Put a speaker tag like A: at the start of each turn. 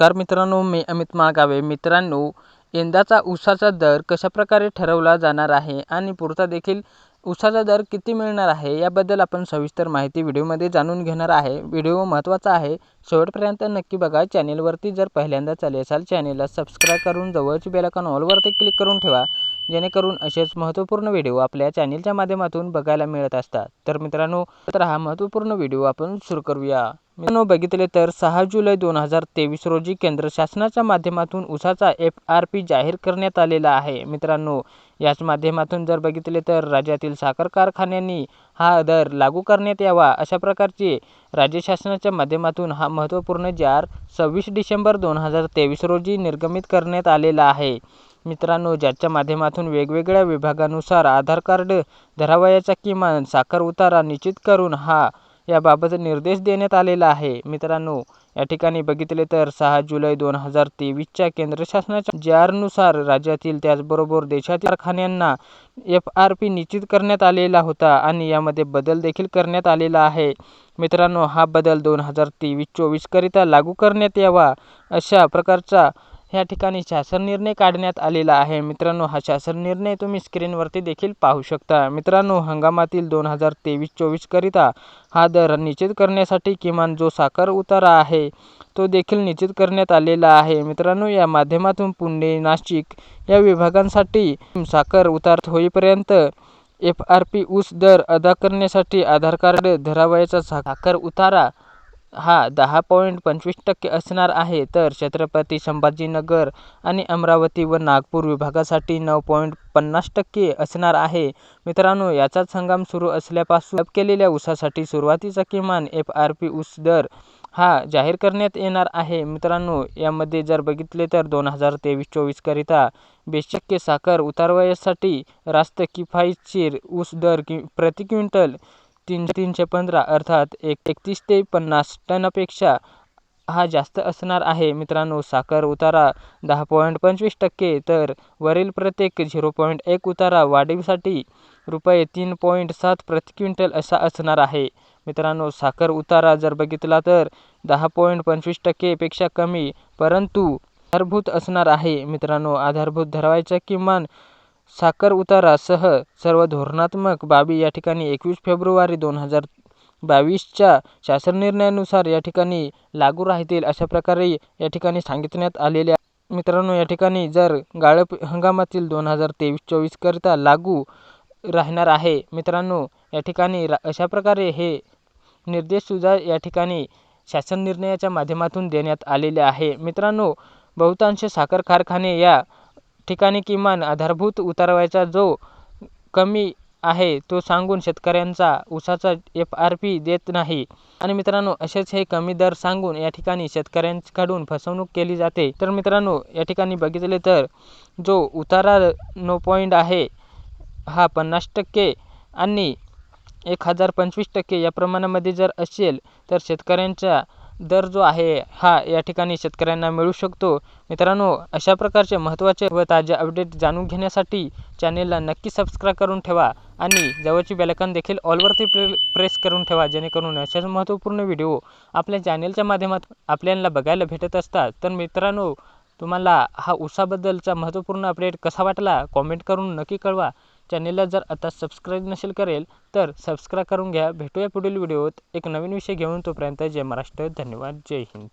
A: नमस्कार मित्रांनो मी अमित माळगावे. मित्रांनो यंदाचा ऊसाचा दर कशाप्रकारे ठरवला जाणार आहे आणि पुढचा देखील ऊसाचा दर किती मिळणार आहे याबद्दल आपण सविस्तर माहिती व्हिडिओमध्ये जाणून घेणार आहे. व्हिडिओ महत्त्वाचा आहे. शेवटपर्यंत नक्की बघा. चॅनेलवरती जर पहिल्यांदा चालले असाल चॅनेलला सबस्क्राईब करून जवळची बेलाकॉन ऑलवरती क्लिक करून ठेवा. जेणेकरून असेच महत्त्वपूर्ण व्हिडिओ आपल्या चॅनेलच्या माध्यमातून बघायला मिळत असतात. तर मित्रांनो तर हा महत्त्वपूर्ण व्हिडिओ आपण सुरू करूया. मित्रांनो बघितले तर सहा जुलै दोन हजार तेवीस रोजी केंद्र शासनाच्या माध्यमातून उसाचा एफ आर पी जाहीर करण्यात आलेला आहे. मित्रांनो याच माध्यमातून जर बघितले तर राज्यातील साखर कारखान्यांनी हा दर लागू करण्यात यावा. अशा प्रकारचे राज्य शासनाच्या माध्यमातून हा महत्त्वपूर्ण जार सव्वीस डिसेंबर दोन हजार तेवीस रोजी निर्गमित करण्यात आलेला आहे. मित्रांनो ज्याच्या माध्यमातून वेगवेगळ्या विभागानुसार आधार कार्ड धरावयाचा किमान साखर उतारा निश्चित करून हा याबाबत निर्देश देण्यात आलेला आहे. मित्रांनो या ठिकाणी बघितले तर सहा जुलै दोन हजार तेवीसच्या केंद्र शासनाच्या ज्यानुसार राज्यातील त्याचबरोबर देशातील कारखान्यांना एफ आर पी निश्चित करण्यात आलेला होता आणि यामध्ये बदल देखील करण्यात आलेला आहे. मित्रांनो हा बदल दोन हजार तेवीस चोवीसकरिता लागू करण्यात यावा अशा प्रकारचा ह्या ठिकाणी शासन निर्णय काढण्यात आलेला आहे. मित्रांनो हा शासन निर्णय तुम्ही स्क्रीनवरती देखील पाहू शकता. मित्रांनो हंगामातील दोन हजार तेवीस चोवीसकरिता हा दर निश्चित करण्यासाठी किमान जो साखर उतारा आहे तो देखील निश्चित करण्यात आलेला आहे. मित्रांनो या माध्यमातून पुणे नाशिक या विभागांसाठी साखर उतार होईपर्यंत एफ आर पी ऊस दर अदा करण्यासाठी आधार कार्ड धरावयाचा साखर उतारा हा दहा पॉईंट पंचवीस टक्के असणार आहे. तर छत्रपती संभाजीनगर आणि अमरावती व नागपूर विभागासाठी नऊ पॉईंट पन्नास टक्के असणार आहे. मित्रांनो याचाच हंगाम सुरू असल्यापासून केलेल्या ऊसासाठी सुरुवातीचा किमान एफ आर पी ऊस दर हा जाहीर करण्यात येणार आहे. मित्रांनो यामध्ये जर बघितले तर दोन हजार तेवीस चोवीसकरिता बेस टक्के साखर उतारवयासाठी रास्त किफायतशीर ऊस दर कि प्रति क्विंटल तीनशे पंधरा अर्थात एक एकतीस ते पन्नास टनापेक्षा हा जास्त असणार आहे. मित्रांनो साखर उतारा दहा पॉईंट पंचवीस टक्के तर वरील प्रत्येक झिरो पॉईंट एक उतारा वाढीसाठी रुपये तीन पॉईंट सात प्रति क्विंटल असा असणार आहे. मित्रांनो साखर उतारा जर बघितला तर दहा पॉईंट पंचवीस टक्केपेक्षा कमी परंतु आधारभूत असणार आहे. मित्रांनो आधारभूत धरवायच्या किमान साखर उतारासह सर्व धोरणात्मक बाबी या ठिकाणी एकवीस फेब्रुवारी दोन हजार बावीसच्या शासन निर्णयानुसार या ठिकाणी लागू राहतील अशा प्रकारे या ठिकाणी सांगितण्यात आलेल्या मित्रांनो या ठिकाणी जर गाळप हंगामातील दोन हजार तेवीस चोवीसकरिता लागू राहणार आहे मित्रांनो या ठिकाणी रा अशा प्रकारे हे निर्देशसुद्धा या ठिकाणी शासन निर्णयाच्या माध्यमातून देण्यात आलेले आहे. मित्रांनो बहुतांश साखर कारखाने या ठिकाणी किमान आधारभूत उतारवायचा जो कमी आहे तो सांगून शेतकऱ्यांचा ऊसाचा एफ आर पी देत नाही. आणि मित्रांनो असेच हे कमी दर सांगून या ठिकाणी शेतकऱ्यांकडून फसवणूक केली जाते. तर मित्रांनो या ठिकाणी बघितले तर जो उतारा नो पॉईंट आहे हा पन्नास टक्के आणि एक हजार पंचवीस टक्के या प्रमाणामध्ये जर असेल तर शेतकऱ्यांच्या दर जो आहे हा या ठिकाणी शेतकऱ्यांना मिळू शकतो. मित्रांनो अशा प्रकारचे महत्त्वाचे व ताजे अपडेट जाणून घेण्यासाठी चॅनेलला नक्की सबस्क्राईब करून ठेवा आणि जवळची बेलकन देखील ऑलवरती प्रे प्रेस करून ठेवा जेणेकरून अशाच महत्त्वपूर्ण व्हिडिओ आपल्या चॅनेलच्या माध्यमातून आपल्याला बघायला भेटत असतात. तर मित्रांनो तुम्हाला हा उसाबद्दलचा महत्त्वपूर्ण अपडेट कसा वाटला? कॉमेंट करून नक्की कळवा. चॅनेलला जर आता सबस्क्राईब नसेल करेल तर सबस्क्राईब करून घ्या. भेटूया पुढील व्हिडिओत. एक नवीन विषय घेऊन तोपर्यंत जय महाराष्ट्र. धन्यवाद. जय हिंद.